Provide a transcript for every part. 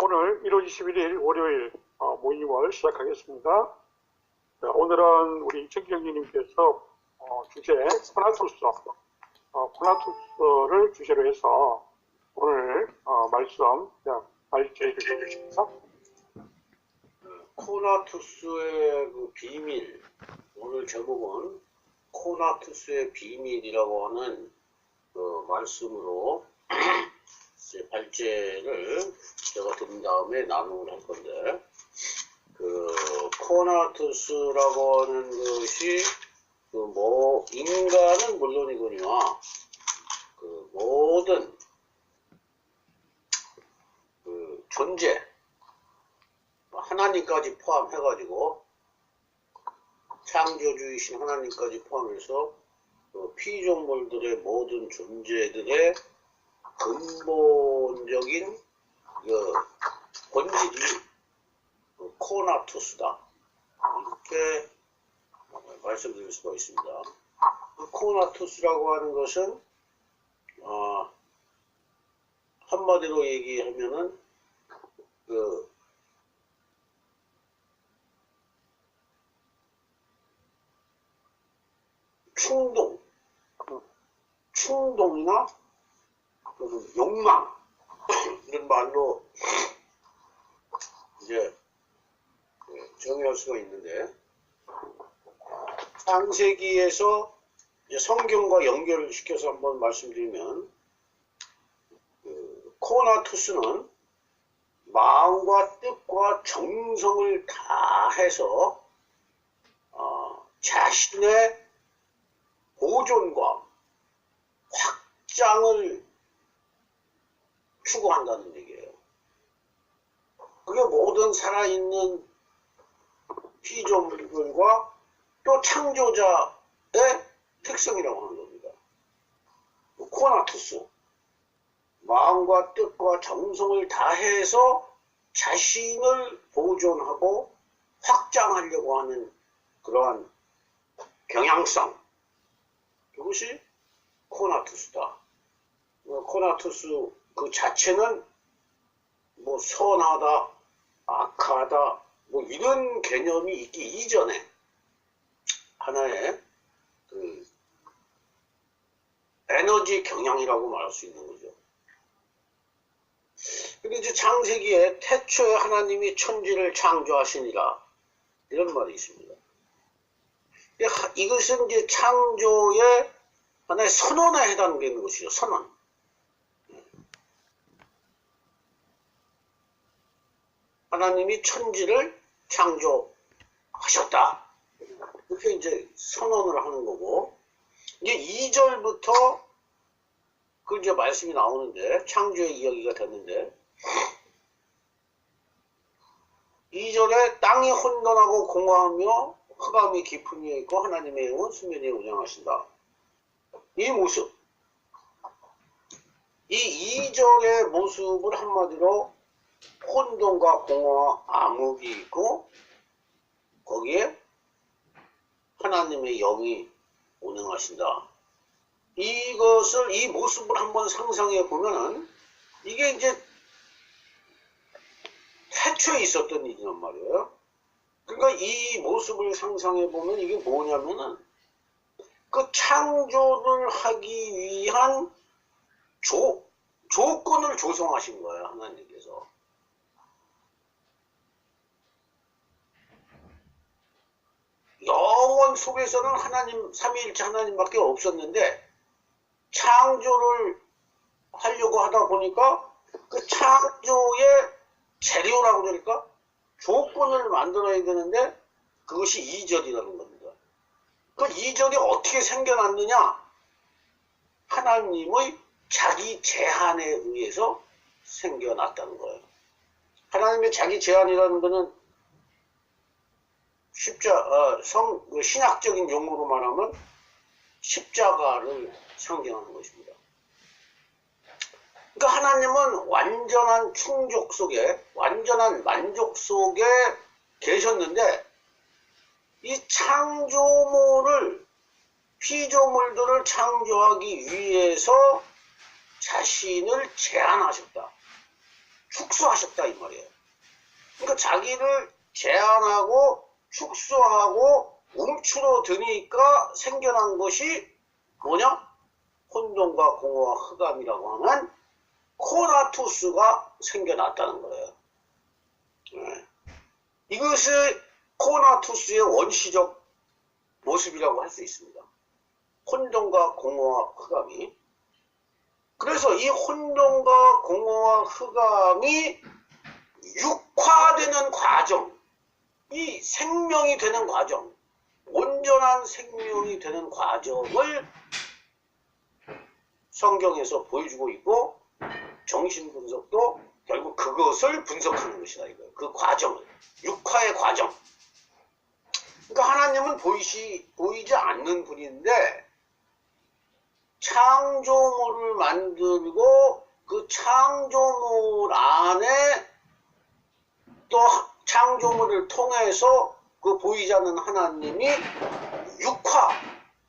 오늘 1월 21일 월요일 어, 모임을 시작하겠습니다. 자, 오늘은 우리 이청경님께서 어, 주제 코나투스, 어, 코나투스를 주제로 해서 오늘 어, 말씀 말씀해 주시겠습니다. 코나투스의 그 비밀 오늘 제목은 코나투스의 비밀이라고 하는 그 말씀으로 이제 발제를 제가 들은 다음에 나누을 할 건데 그 코나투스라고 하는 것이 그 뭐 인간은 물론이거니와 그 모든 그 존재 하나님까지 포함해 가지고 창조주이신 하나님까지 포함해서 그 피조물들의 모든 존재들의 근본적인 그 본질이 그 코나 투스다 이렇게 말씀드릴 수가 있습니다. 그 코나 투스라고 하는 것은 어, 한마디로 얘기하면은 그 충동, 충동이나 그 욕망. 이런 말로 이제 그 정의할 수가 있는데 창세기에서 성경과 연결을 시켜서 한번 말씀드리면 그 코나투스는 마음과 뜻과 정성을 다해서 어, 자신의 보존과 확장을 추구한다는 얘기예요. 그게 모든 살아있는 피조물들과 또 창조자의 특성이라고 하는 겁니다. 코나투스. 마음과 뜻과 정성을 다해서 자신을 보존하고 확장하려고 하는 그러한 경향성. 그것이 코나투스다. 어, 코나투스 그 자체는 뭐 선하다, 악하다, 뭐 이런 개념이 있기 이전에 하나의 그 에너지 경향이라고 말할 수 있는 거죠. 근데 이제 창세기에 태초에 하나님이 천지를 창조하시니라 이런 말이 있습니다. 이것은 이제 창조의 하나의 선언에 해당되는 것이죠. 선언. 하나님이 천지를 창조하셨다. 이렇게 이제 선언을 하는 거고, 이제 2절부터 그 이제 말씀이 나오는데, 창조의 이야기가 됐는데, 2절에 땅이 혼돈하고 공허하며 흑암이 깊은 위에 있고 하나님의 영은 수면에 운영하신다. 이 모습. 이 2절의 모습을 한마디로 혼돈과 공허와 암흑이 있고 거기에 하나님의 영이 운영하신다. 이것을 이 모습을 한번 상상해 보면은 이게 이제 태초에 있었던 일이란 말이에요. 그러니까 이 모습을 상상해 보면 이게 뭐냐면은 그 창조를 하기 위한 조, 조건을 조성하신 거예요, 하나님께서. 영원 속에서는 하나님, 삼위일체 하나님밖에 없었는데, 창조를 하려고 하다 보니까, 그 창조의 재료라고 그럴까? 조건을 만들어야 되는데, 그것이 이절이라는 겁니다. 그 이절이 어떻게 생겨났느냐? 하나님의 자기 제한에 의해서 생겨났다는 거예요. 하나님의 자기 제한이라는 것은 십자, 어, 성, 그 신학적인 용어로 말하면 십자가를 상징하는 것입니다. 그러니까 하나님은 완전한 충족 속에, 완전한 만족 속에 계셨는데, 이 창조물을, 피조물들을 창조하기 위해서 자신을 제한하셨다. 축소하셨다 이 말이에요. 그러니까 자기를 제한하고 축소하고 움츠러 드니까 생겨난 것이 뭐냐? 혼돈과 공허와 흑암이라고 하는 코나투스가 생겨났다는 거예요. 네. 이것이 코나투스의 원시적 모습이라고 할 수 있습니다. 혼돈과 공허와 흑암이. 그래서 이 혼돈과 공허와 흑암이 육화되는 과정, 이 생명이 되는 과정, 온전한 생명이 되는 과정을 성경에서 보여주고 있고 정신 분석도 결국 그것을 분석하는 것이다 이거예요. 그 과정을 육화의 과정. 그러니까 하나님은 보이시 보이지 않는 분인데 창조물을 만들고 그 창조물 안에 또 창조물을 통해서 그 보이지 않는 하나님이 육화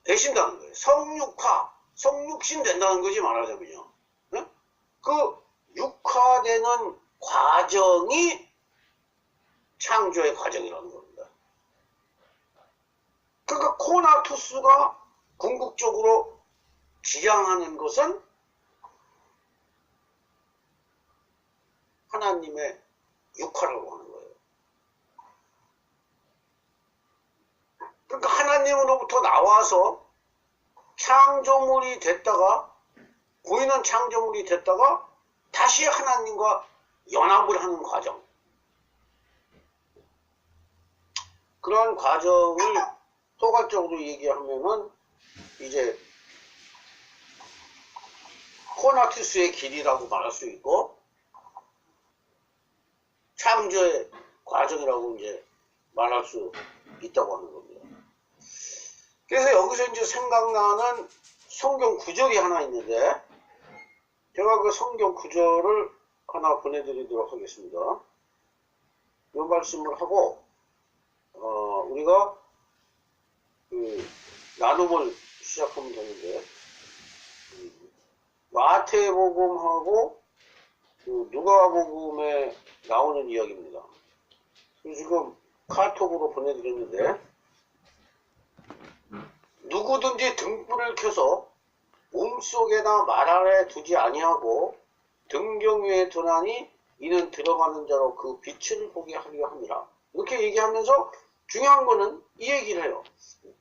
되신다는 거예요. 성육화, 성육신 된다는 거지 말하자면요. 네? 그 육화되는 과정이 창조의 과정이라는 겁니다. 그러니까 코나투스가 궁극적으로 지향하는 것은 하나님의 하는 거예요. 그러니까 하나님으로부터 나와서 창조물이 됐다가 보이는 창조물이 됐다가 다시 하나님과 연합을 하는 과정. 그런 과정을 포괄적으로 얘기하면은 이제 코나투스의 길이라고 말할 수 있고 창조의 과정이라고 이제 말할 수 있다고 하는 겁니다. 그래서 여기서 이제 생각나는 성경 구절이 하나 있는데 제가 그 성경 구절을 하나 보내드리도록 하겠습니다. 이 말씀을 하고 어, 우리가 그 나눔을 시작하면 되는데 음, 마태복음하고 그 누가복음에 나오는 이야기입니다. 지금 카톡으로 보내드렸는데 누구든지 등불을 켜서 몸속에나 말 아래 두지 아니하고 등경 위에 두나니 이는 들어가는 자로 그 빛을 보게 하려 함이라. 이렇게 얘기하면서 중요한 거는 이 얘기를 해요.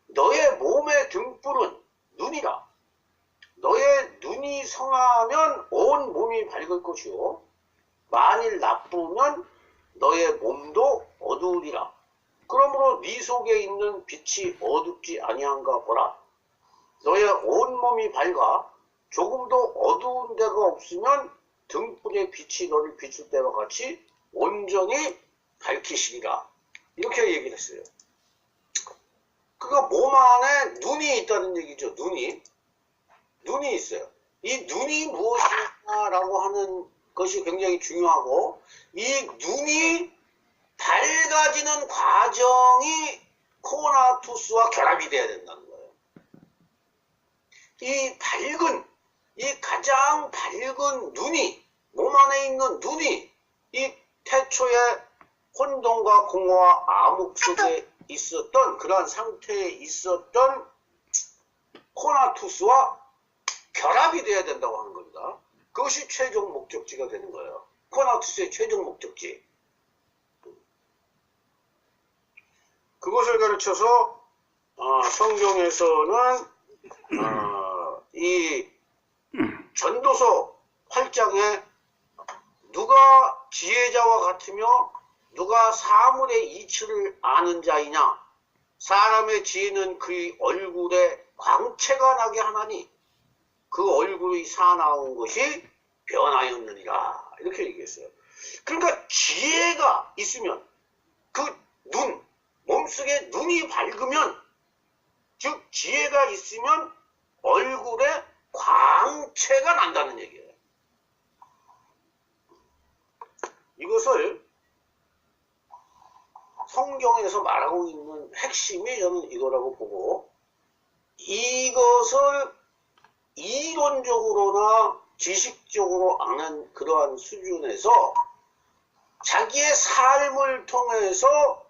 너의 몸의 등불은 눈이라. 너의 눈이 성하면 온 몸이 밝을 것이요. 만일 나쁘면 너의 몸도 어두우리라. 그러므로 네 속에 있는 빛이 어둡지 아니한가 보라. 너의 온 몸이 밝아 조금도 어두운 데가 없으면 등불의 빛이 너를 비출 때와 같이 온전히 밝히시리라. 이렇게 얘기를 했어요. 그가 몸 안에 눈이 있다는 얘기죠. 눈이. 눈이 있어요. 이 눈이 무엇이냐라고 하는 것이 굉장히 중요하고 이 눈이 밝아지는 과정이 코나 투스와 결합이 돼야 된다는 거예요. 이 밝은 이 가장 밝은 눈이 몸 안에 있는 눈이 이 태초에 혼돈과 공허와 암흑 속에 있었던 그러한 상태에 있었던 코나투스와 결합이 돼야 된다고 하는 겁니다. 그것이 최종 목적지가 되는 거예요. 코나투스의 최종 목적지. 그것을 가르쳐서 어, 성경에서는 어, 이 전도서 8장에 누가 지혜자와 같으며 누가 사물의 이치를 아는 자이냐 사람의 지혜는 그의 얼굴에 광채가 나게 하나니 그 얼굴이 사나운 것이 변하였느니라 이렇게 얘기했어요. 그러니까 지혜가 있으면 그 눈, 몸속에 눈이 밝으면 즉 지혜가 있으면 얼굴에 광채가 난다는 얘기예요. 이것을 성경에서 말하고 있는 핵심이 저는 이거라고 보고 이것을 이론적으로나 지식적으로 아는 그러한 수준에서 자기의 삶을 통해서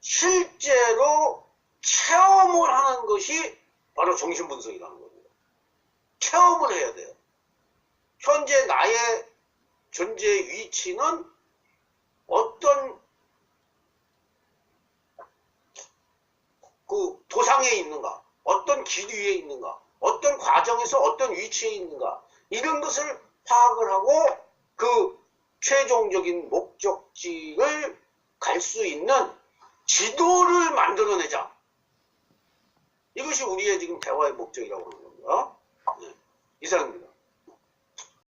실제로 체험을 하는 것이 바로 정신분석이라는 겁니다. 체험을 해야 돼요. 현재 나의 존재 위치는 어떤 그 도상에 있는가, 어떤 길 위에 있는가, 어떤 과정에서 어떤 위치에 있는가, 이런 것을 파악을 하고 그 최종적인 목적지를 갈 수 있는 지도를 만들어내자. 이것이 우리의 지금 대화의 목적이라고 하는 겁니다. 네. 이상입니다.